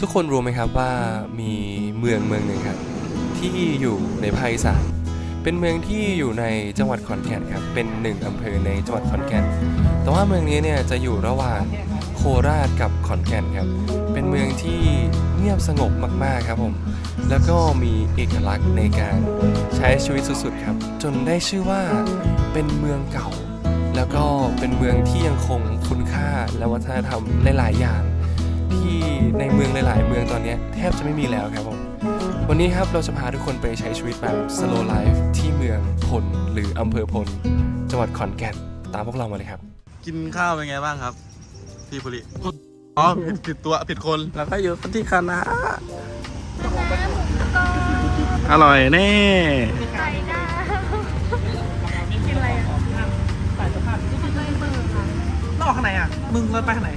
ทุกคนรู้ไหมครับว่ามีเมืองเมืองหนึ่งครับ ที่อยู่ในภาคอีสานเป็นเมืองที่อยู่ในจังหวัดขอนแก่นครับเป็นหนึ่งอำเภอในจังหวัดขอนแก่น แต่ว่าเมืองนี้เนี่ยจะอยู่ระหว่างโคราชกับขอนแก่นครับเป็นเมืองที่เงียบสงบมากๆครับผมแล้วก็มีเอกลักษณ์ในการใช้ชีวิตสุดๆครับ จนได้ชื่อว่าเป็นเมืองเก่า แล้วก็เป็นเมืองที่ยังคงคุณค่าและวัฒนธรรมหลายๆอย่าง ที่ในเมืองหลาย ๆ เมืองตอนนี้แทบจะไม่มีแล้วครับผม วันนี้ครับเราจะพาทุกคนไปใช้ชีวิตแบบ slow life ที่เมืองพลหรืออำเภอพล จังหวัดขอนแก่นตามพวกเรามาเลยครับ กินข้าวเป็นไงบ้างครับ พี่ปุริอ๋อผิดผิดตัวผิดคนแล้วก็อยู่ที่คณะอร่อยแน่ไก่ดาวกินอะไรอะสายสภาพที่เป็นเบอร์ค่ะเราออกข้างไหนอะ มึงเราไปข้างไหน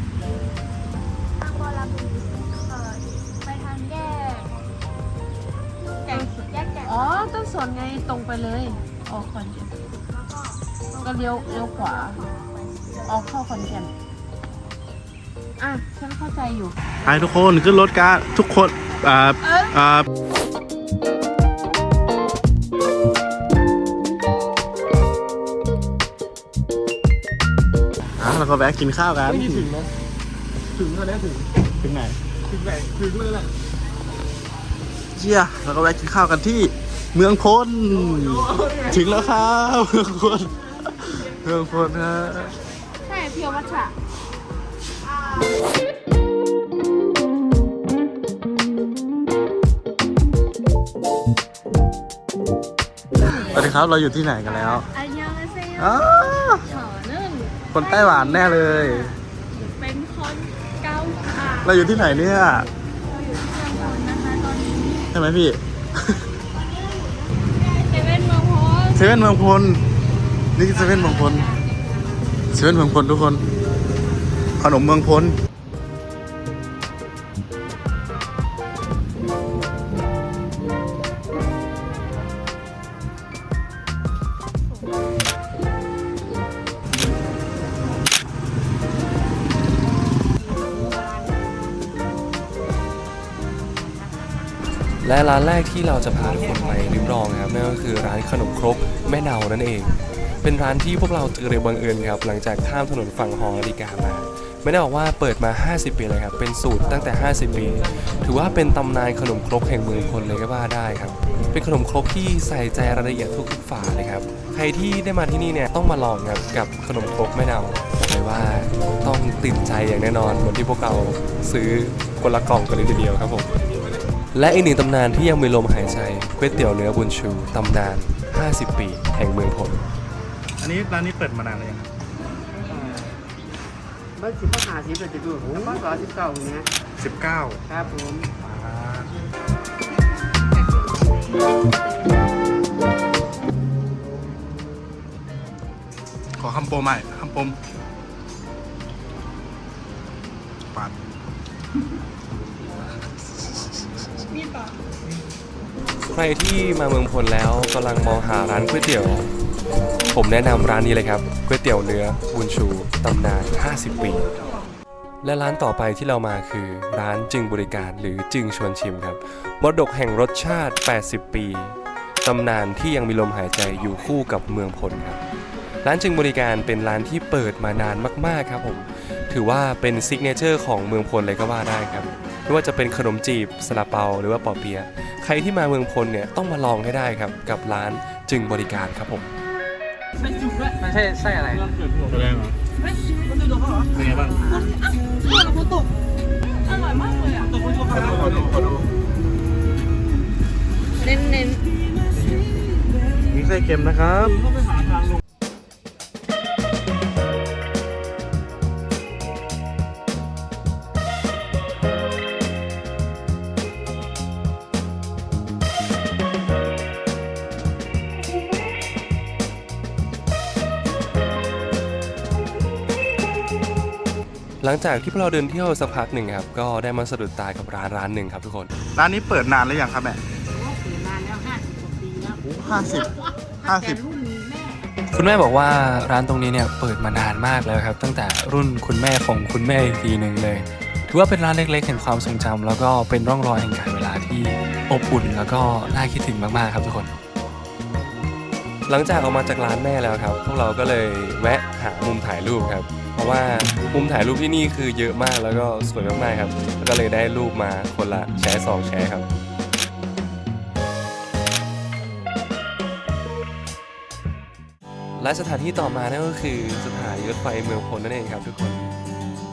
นสนไงตรงไปเลยออกขอนแก่นก็เลี้ยวเลี้ยวขวาออกเข้าขอนแก่นอะฉันเข้าใจอยู่ไปทุกคนขึ้นรถกันทุกคนอ่าอ่าเราก็แวะกินข้าวกันไม่ถึงนะถึงแล้วถึงถึงไหนถึงไหนถึงเลยแหละเยี่ยเราก็แวะกินข้าวกันที่ เมืองพลถึงแล้วครับเมืองพลเมืองพลฮะใช่เพียววัชชะสวัสดีครับเราอยู่ที่ไหนกันแล้วอันยองอาเซโยอ้าขอนึ่งคนไต้หวันแน่เลย เป็นคนเกาค่ะเราอยู่ที่ไหนเนี่ย เราอยู่ที่เมืองพลนะคะตอนนี้ใช่ไหมพี่ เซเว่นเมืองพล เซเว่นเมืองพลนี่คือเซเว่นเมืองพลเซเว่นเมืองพลทุกคน ขนมเมืองพล และร้านแรกที่เราจะพาทุกคนไปริมรองนะครับนั่นก็คือร้านขนมครกแม่เนานั่นเอง เป็นร้านที่พวกเราเจอเลยบังเอิญครับหลังจากข้ามถนนฝั่งหอนาฬิกามาไม่ได้บอกว่าเปิดมา 50 ปีเลยครับเป็นสูตรตั้งแต่ 50 ปี ถือว่าเป็นตำนานขนมครกแห่งเมืองพลเลยก็ว่าได้ครับ เป็นขนมครกที่ใส่ใจรายละเอียดทุกๆฝาเลยครับใครที่ได้มาที่นี่เนี่ยต้องมาลองครับกับขนมครกแม่เนาบอกเลยว่าต้องติดใจอย่างแน่นอนเหมือนที่พวกเราซื้อคนละกล่องกันเลยทีเดียวครับผม และอีกหนึ่งตำนานที่ยังมีลมหายใจก๋วยเตี๋ยวเนื้อบุญชู ตำนาน 50 ปี แห่งเมืองพลอันนี้ร้านนี้เปิดมานานเลยงครับเมื่อสิบหาสิบเราจะดูแล้วก็ร้อยสิบเก้าเนี้ยสิบเก้าครับผมขอคำโปรใหม่คำโปมปัด ใครที่มาเมืองพลแล้วกำลังมองหาร้านก๋วยเตี๋ยว ผมแนะนำร้านนี้เลยครับก๋วยเตี๋ยวเนื้อบุญชูตำนาน 50 ปี และร้านต่อไปที่เรามาคือ ร้านจึงบริการหรือจึงชวนชิมครับมรดกแห่งรสชาติ 80 ปีตำนานที่ยังมีลมหายใจอยู่คู่กับเมืองพลครับ ร้านจึงบริการเป็นร้านที่เปิดมานานมาก ๆ ครับผม ถือว่าเป็นซิกเนเจอร์ของเมืองพลเลยก็ว่าได้ครับ ไม่ว่าจะเป็นขนมจีบสลาเปา หรือว่าปอเปียะใครที่มาเมืองพลเนี่ยต้องมาลองให้ได้ครับกับร้านจึงบริการครับผมมันใช่ไส้อะไรแสดงเหรอเป็นไงบ้างอร่อยมากเลยอะขอดูขอดูเน้นเน้นมีไส้เค็มนะครับ หลังจากที่พวกเราเดินเที่ยวสักพักหนึ่งครับก็ได้มาสะดุดตากับร้านร้านหนึ่งครับทุกคน ร้านนี้เปิดนานหรือยังครับแม่นานแล้วห้าสิบกว่าปีแล้วห้าสิบห้าสิบรุ่นแม่คุณแม่บอกว่าร้านตรงนี้เนี่ยเปิดมานานมากแล้วครับ ตั้งแต่รุ่นคุณแม่ของคุณแม่อีกทีหนึ่งเลย ถือว่าเป็นร้านเล็กๆแห่งความทรงจำแล้วก็เป็นร่องรอยแห่งการเวลาที่อบอุ่นแล้วก็น่าคิดถึงมากๆครับทุกคน หลังจากออกมาจากร้านแม่แล้วครับ พวกเราก็เลยแวะหามุมถ่ายรูปครับ เพราะว่า มุมถ่ายรูปที่นี่คือเยอะมากแล้วก็สวยมากๆครับ แล้วก็เลยได้รูปมาคนละแชร์สองแชร์ครับและสถานที่ต่อมานั่นก็คือสถานีรถไฟเมืองพลนั่นเองครับทุกคน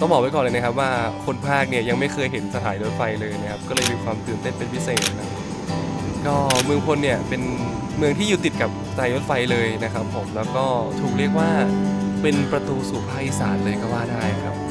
ต้องบอกไว้ก่อนเลยนะครับว่าคนภาคเนี่ยยังไม่เคยเห็นสถานีรถไฟเลยนะครับก็เลยมีความตื่นเต้นเป็นพิเศษนะก็เมืองพลเนี่ยเป็นเมืองที่อยู่ติดกับสถานีรถไฟเลยนะครับ ผมแล้วก็ถูกเรียกว่า เป็นประตูสู่ภาคอีสานเลยก็ว่าได้ครับ